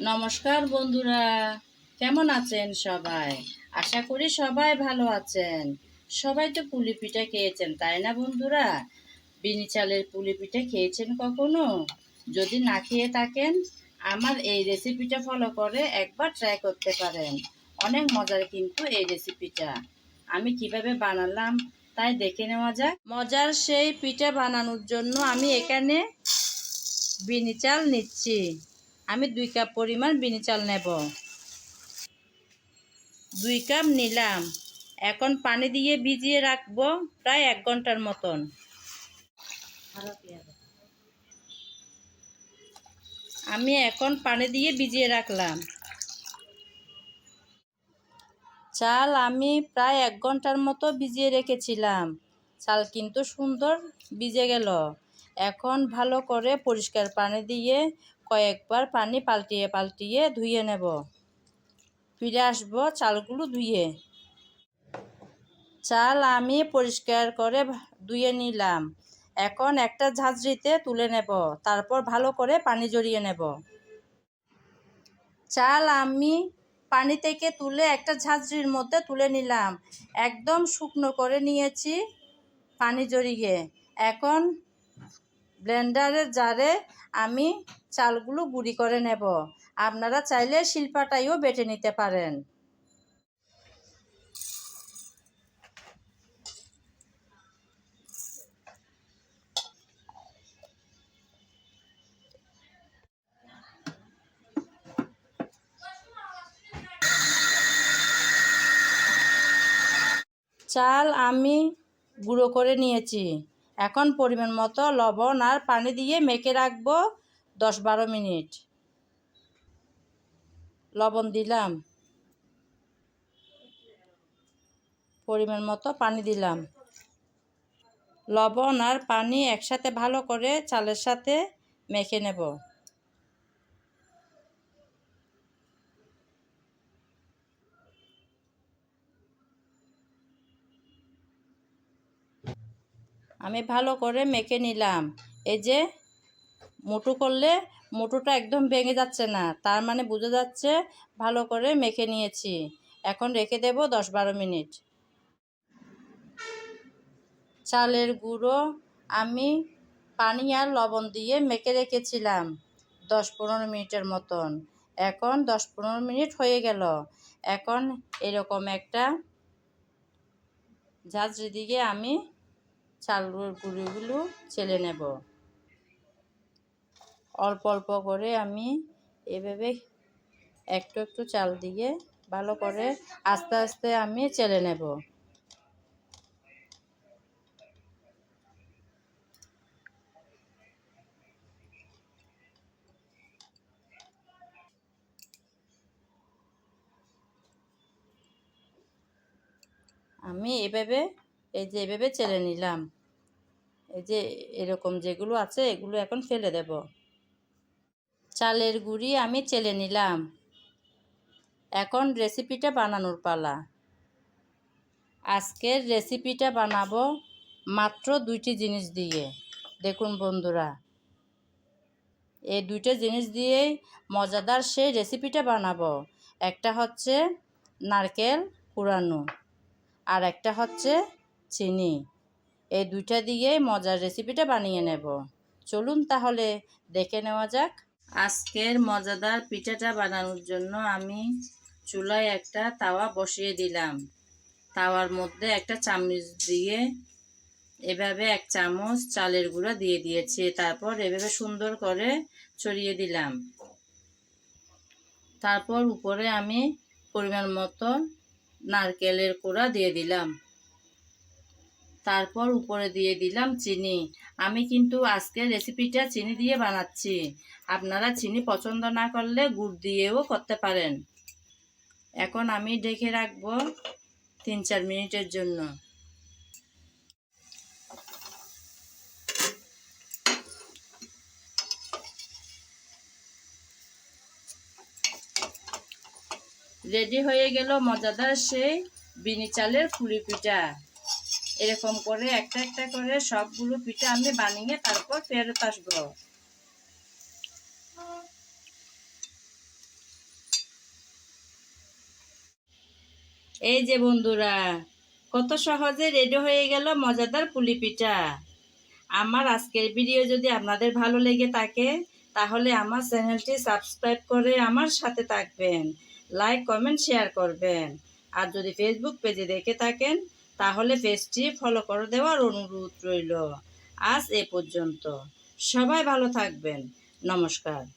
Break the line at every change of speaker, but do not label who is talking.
নমস্কার বন্ধুরা, কেমন আছেন সবাই? আশা করি সবাই ভালো আছেন। সবাই তো পুলি পিঠা খেয়েছেন, তাই না বন্ধুরা? বিনি চালের পুলি পিঠা খেয়েছেন কখনো? যদি না খেয়ে থাকেন, আমার এই রেসিপিটা ফলো করে একবার ট্রাই করতে পারেন। অনেক মজার কিন্তু এই রেসিপিটা আমি কীভাবে বানালাম, তাই দেখে নেওয়া যাক। মজার সেই পিঠা বানানোর জন্য আমি এখানে বিনি চাল নিচ্ছি। আমি দুই কাপ পরিমাণ বিনি চাল নেব। দুই কাপ নিলাম। এখন পানি দিয়ে ভিজিয়ে রাখব প্রায় এক ঘণ্টার মতন। আমি এখন পানি দিয়ে ভিজিয়ে রাখলাম। চাল আমি প্রায় এক ঘণ্টার মতো ভিজিয়ে রেখেছিলাম। চাল কিন্তু সুন্দর ভিজে গেল। এখন ভালো করে পরিষ্কার পানি দিয়ে কয়েকবার পানি পাল্টিয়ে পাল্টিয়ে ধুয়ে নেব। ফিরে আসব চালগুলো ধুয়ে। চাল আমি পরিষ্কার করে ধুয়ে নিলাম। এখন একটা ঝাঁঝরিতে তুলে নেব, তারপর ভালো করে পানি জড়িয়ে নেব। চাল আমি পানি থেকে তুলে একটা ঝাঁঝরির মধ্যে তুলে নিলাম। একদম শুকনো করে নিয়েছি পানি জড়িয়ে। এখন ব্লেন্ডারের জারে আমি চালগুলো গুঁড়ি করে নেব। আপনারা চাইলে শিল্পাটাইও বেটে নিতে পারেন। চাল আমি গুঁড়ো করে নিয়েছি। এখন পরিমাণ মতো লবণ আর পানি দিয়ে মেখে রাখব দশ বারো মিনিট। লবণ দিলাম। পরিমাণ মতো পানি দিলাম। লবণ আর পানি একসাথে ভালো করে চালের সাথে মেখে নেব। আমি ভালো করে মেখে নিলাম। এই যে মুটু করলে মুটুটা একদম ভেঙে যাচ্ছে না, তার মানে বোঝা যাচ্ছে ভালো করে মেখে নিয়েছি। এখন রেখে দেব দশ বারো মিনিট। চালের গুঁড়ো আমি পানি আর লবণ দিয়ে মেখে রেখেছিলাম দশ পনেরো মিনিটের মতন। এখন দশ পনেরো মিনিট হয়ে গেল। এখন এরকম একটা ঝাঁঝরি দিকে আমি চালের গুঁড়োগুলো চেলে নেব। অল্প অল্প করে আমি এভাবে একটু একটু চাল দিয়ে ভালো করে আস্তে আস্তে আমি চেলে নেব। আমি এভাবে, এই যে এভাবে চেলে নিলাম। এই যে এরকম যেগুলো আছে, এগুলো এখন ফেলে দেব। চালের গুঁড়ি আমি চেলে নিলাম। এখন রেসিপিটা বানানোর পালা। আজকের রেসিপিটা বানাবো মাত্র দুইটি জিনিস দিয়ে। দেখুন বন্ধুরা, এই দুইটা জিনিস দিয়েই মজাদার সেই রেসিপিটা বানাবো। একটা হচ্ছে নারকেল কুড়ানো, আর একটা হচ্ছে চিনি। এই দুইটা দিয়েই মজার রেসিপিটা বানিয়ে নেব। চলুন তাহলে দেখে নেওয়া যাক। আজকের মজাদার পিঠাটা বানানোর জন্য আমি চুলায় একটা তাওয়া বসিয়ে দিলাম। তাওয়ার মধ্যে একটা চামচ দিয়ে এভাবে এক চামচ চালের গুঁড়া দিয়ে দিয়েছি। তারপর এভাবে সুন্দর করে ছড়িয়ে দিলাম। তারপর উপরে আমি পরিমাণ মতো নারকেলের কোড়া দিয়ে দিলাম। তারপর উপরে দিয়ে দিলাম চিনি। আমি কিন্তু আজকের রেসিপিটা চিনি দিয়ে বানাচ্ছি। আপনারা চিনি পছন্দ না করলে গুড় দিয়েও করতে পারেন। এখন আমি ঢেকে রাখব তিন চার মিনিটের জন্য। রেডি হয়ে গেল মজাদার সেই বিনি চালের পুলি পিঠা। এরকম করে একটা একটা করে সবগুলো পিঠা আমি বানিয়ে তারপর ফেরত আসব। এই যে বন্ধুরা, কত সহজে রেডি হয়ে গেল মজাদার পুলি পিঠা। আমার আজকের ভিডিও যদি আপনাদের ভালো লেগে থাকে, তাহলে আমার চ্যানেলটি সাবস্ক্রাইব করে আমার সাথে থাকবেন। লাইক কমেন্ট শেয়ার করবেন। আর যদি ফেসবুক পেজে দেখে থাকেন তাহলে পেজটি ফলো করে দেওয়ার অনুরোধ রইল। আজ এ পর্যন্ত। সবাই ভালো থাকবেন। নমস্কার।